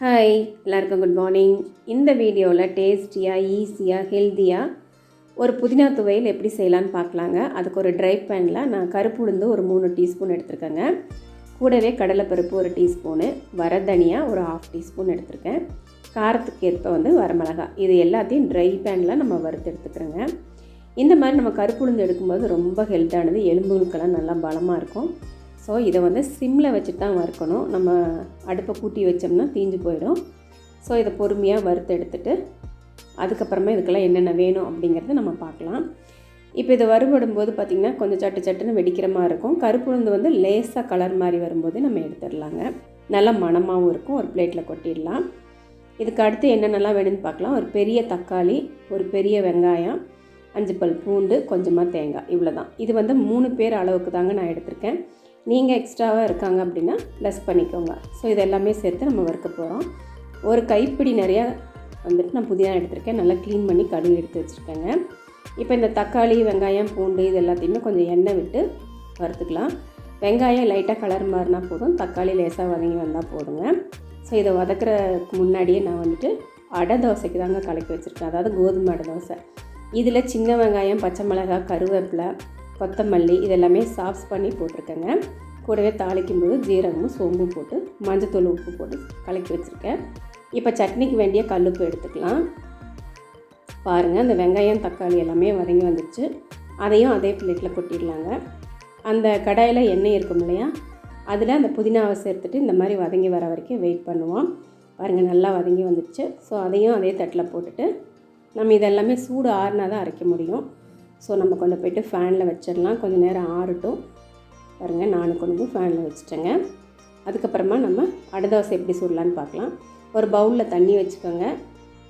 Hi எல்லாருக்கும் good morning இந்த வீடியோவில் டேஸ்டியாக ஈஸியாக ஹெல்த்தியாக ஒரு புதினா துவையல் எப்படி செய்யலான்னு பார்க்கலாங்க. அதுக்கு ஒரு ட்ரை பேனில் நான் கருப்பு உளுந்து ஒரு மூணு டீஸ்பூன் எடுத்திருக்கேங்க. கூடவே கடலைப்பருப்பு ஒரு டீஸ்பூனு வரதனியா ஒரு ஆஃப் டீஸ்பூன் எடுத்திருக்கேன். காரத்துக்கு ஏற்ப வந்து வரமிளகா இது எல்லாத்தையும் ட்ரை பேனில் நம்ம வறுத்து எடுத்துக்கிறோங்க. இந்த மாதிரி நம்ம கருப்பு உளுந்து எடுக்கும்போது ரொம்ப ஹெல்த்தானது எலும்புகளுக்கெல்லாம் நல்லா பலமாக இருக்கும். ஸோ இதை வந்து சிம்மில் வச்சுட்டு தான் வறுக்கணும். நம்ம அடுப்பை கூட்டி வச்சோம்னா தீஞ்சு போயிடும். ஸோ இதை பொறுமையாக வறுத்து எடுத்துட்டு அதுக்கப்புறமா இதுக்கெல்லாம் என்னென்ன வேணும் அப்படிங்கிறத நம்ம பார்க்கலாம். இப்போ இதை வறுபடும்போது பார்த்திங்கன்னா கொஞ்சம் சட்டு சட்டுன்னு வெடிக்கிற மாதிரி இருக்கும். கருப்புளுந்து வந்து லேசாக கலர் மாதிரி வரும்போது நம்ம எடுத்துடலாங்க. நல்லா மணமாகவும் இருக்கும். ஒரு பிளேட்டில் கொட்டிடலாம். இதுக்கு அடுத்து என்னென்னலாம் வேணும்னு பார்க்கலாம். ஒரு பெரிய தக்காளி ஒரு பெரிய வெங்காயம் அஞ்சு பல் பூண்டு கொஞ்சமாக தேங்காய். இவ்வளோ தான் இது வந்து மூணு பேர் அளவுக்கு தாங்க நான் எடுத்திருக்கேன். நீங்கள் எக்ஸ்ட்ராவாக இருக்காங்க அப்படின்னா ப்ளஸ் பண்ணிக்கோங்க. ஸோ இது எல்லாமே சேர்த்து நம்ம வறுக்க போகிறோம் ஒரு கைப்பிடி நிறையா வந்துட்டு நான் புதினா எடுத்திருக்கேன். நல்லா க்ளீன் பண்ணி கடுகு எடுத்து வச்சுருக்கேங்க. இப்போ இந்த தக்காளி வெங்காயம் பூண்டு இது எல்லாத்தையுமே கொஞ்சம் எண்ணெய் விட்டு வறுத்துக்கலாம். வெங்காயம் லைட்டாக கலர் மாறினா போதும். தக்காளி லேசாக வதங்கி வந்தால் போதுங்க. ஸோ இதை வதக்கிறதுக்கு முன்னாடியே நான் வந்துட்டு அடை தோசைக்கு தாங்க கலக்கி வச்சுருக்கேன். அதாவது கோதுமை அடை தோசை. இதில் சின்ன வெங்காயம் பச்சை மிளகாய் கருவேப்பிலை கொத்தமல்லி இதெல்லாமே சாஃப்ஸ் பண்ணி போட்டிருக்கேங்க. கூடவே தாளிக்கும் போது ஜீரகமும் சோம்பும் போட்டு மஞ்சத்தூள் உப்பு போட்டு கலக்கி வச்சுருக்கேன். இப்போ சட்னிக்கு வேண்டிய கல்லுப்பு எடுத்துக்கலாம். பாருங்கள் அந்த வெங்காயம் தக்காளி எல்லாமே வதங்கி வந்துடுச்சு அதையும் அதே பிளேட்டில் கொட்டிடலாங்க. அந்த கடாயில் எண்ணெய் இருக்கும் இல்லையா? அதில் அந்த புதினாவை சேர்த்துட்டு இந்த மாதிரி வதங்கி வர வரைக்கும் வெயிட் பண்ணுவோம். பாருங்கள் நல்லா வதங்கி வந்துடுச்சு ஸோ அதையும் அதே தட்டில் போட்டுட்டு நம்ம இதெல்லாமே சூடு ஆறுனா தான் அரைக்க முடியும். ஸோ நம்ம கொண்டு போய்ட்டு ஃபேனில் வச்சிடலாம் கொஞ்சம் நேரம் ஆறட்டும். பாருங்கள் நானும் கொண்டு போய் ஃபேனில் வச்சுட்டேங்க. அதுக்கப்புறமா நம்ம அடை தோசை எப்படி சுடலான்னு பார்க்கலாம். ஒரு பவுலில் தண்ணி வச்சுக்கோங்க.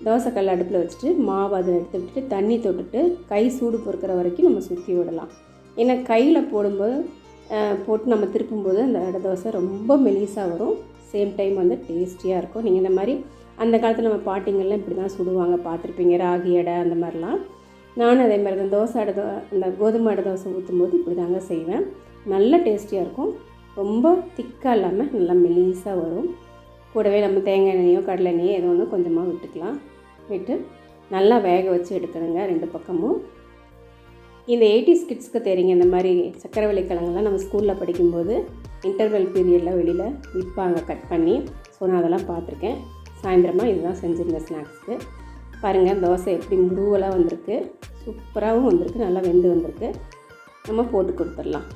தோசைக்கல் அடுப்பில் வச்சுட்டு மாவு அதை எடுத்து விட்டுட்டு தண்ணி தொட்டுட்டு கை சூடு பொறுக்கிற வரைக்கும் நம்ம சுற்றி விடலாம். ஏன்னா கையில் போடும்போது போட்டு நம்ம திருப்பும்போது அந்த அடை தோசை ரொம்ப மெலிசாக வரும். சேம் டைம் வந்து டேஸ்டியாக இருக்கும். நீங்கள் இந்த மாதிரி அந்த காலத்தில் நம்ம பாட்டிங்கள்லாம் இப்படி தான் சுடுவாங்க. பார்த்துருப்பீங்க. ராகி அடை அந்த மாதிரிலாம். நானும் அதே மாதிரி தான் தோசை அடை தோ கோதுமை அடை தோசை ஊற்றும் போது இப்படி தாங்க செய்வேன். நல்ல டேஸ்டியாக இருக்கும். ரொம்ப திக்காக இல்லாமல் நல்லா மெலீஸாக வரும். கூடவே நம்ம தேங்காய் எண்ணெயோ கடலை எண்ணெயோ ஏதோ ஒன்று கொஞ்சமாக விட்டுக்கலாம். விட்டு நல்லா வேக வச்சு எடுக்கணுங்க ரெண்டு பக்கமும். இந்த எயிட்டிஸ் கிட்ஸ்க்கு தெரியுங்க இந்த மாதிரி சக்கரவள்ளி கிழங்குலாம் நம்ம ஸ்கூலில் படிக்கும்போது இன்டர்வெல் பீரியடில் வெளியில் விற்பாங்க கட் பண்ணி. ஸோ நான் அதெல்லாம் பார்த்துருக்கேன். சாயந்தரமாக இதுதான் செஞ்சுருந்தேன் ஸ்நாக்ஸ்க்கு. பாருங்கள் தோசை எப்படி முருவலாக வந்திருக்கு. சூப்பராகவும் வந்திருக்கு நல்லா வெந்து வந்திருக்கு. நம்ம போட்டு கொடுத்துடலாம்.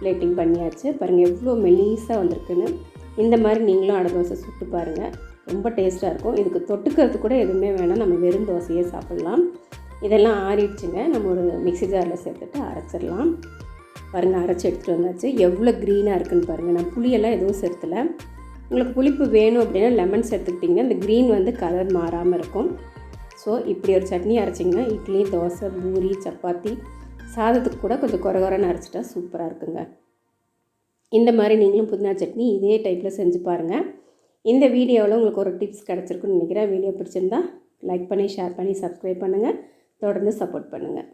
பிளேட்டிங் பண்ணியாச்சு. பாருங்கள் எவ்வளோ மெலீஸாக வந்திருக்குன்னு. இந்த மாதிரி நீங்களும் அடை தோசை சுட்டு பாருங்கள் ரொம்ப டேஸ்ட்டாக இருக்கும். இதுக்கு தொட்டுக்கிறது கூட எதுவுமே வேணாம். நம்ம வெறும் தோசையே சாப்பிட்லாம். இதெல்லாம் ஆறிடுச்சுங்க. நம்ம ஒரு மிக்சி ஜாரில் சேர்த்துட்டு அரைச்சிடலாம். பாருங்கள் அரைச்சி எடுத்துகிட்டு வந்தாச்சு. எவ்வளோ க்ரீனாக இருக்குன்னு பாருங்கள் நான் புளியெல்லாம் எதுவும் சேர்த்துல. உங்களுக்கு புளிப்பு வேணும் அப்படின்னா லெமன் சேர்த்துக்கிட்டிங்கன்னா இந்த க்ரீன் வந்து கலர் மாறாமல் இருக்கும். ஸோ இப்படி ஒரு சட்னி அரைச்சிங்கன்னா இட்லி தோசை பூரி சப்பாத்தி சாதத்துக்கு கூட கொஞ்சம் குறகுறன்னு அரைச்சிட்டா சூப்பராக இருக்குங்க. இந்த மாதிரி நீங்களும் புதினா சட்னி இதே டைப்பில் செஞ்சு பாருங்கள் இந்த வீடியோவில் உங்களுக்கு ஒரு டிப்ஸ் கிடச்சிருக்குன்னு நினைக்கிறேன். வீடியோ பிடிச்சிருந்தா லைக் பண்ணி ஷேர் பண்ணி சப்ஸ்கிரைப் பண்ணுங்கள் தொடர்ந்து சப்போர்ட் பண்ணுங்கள்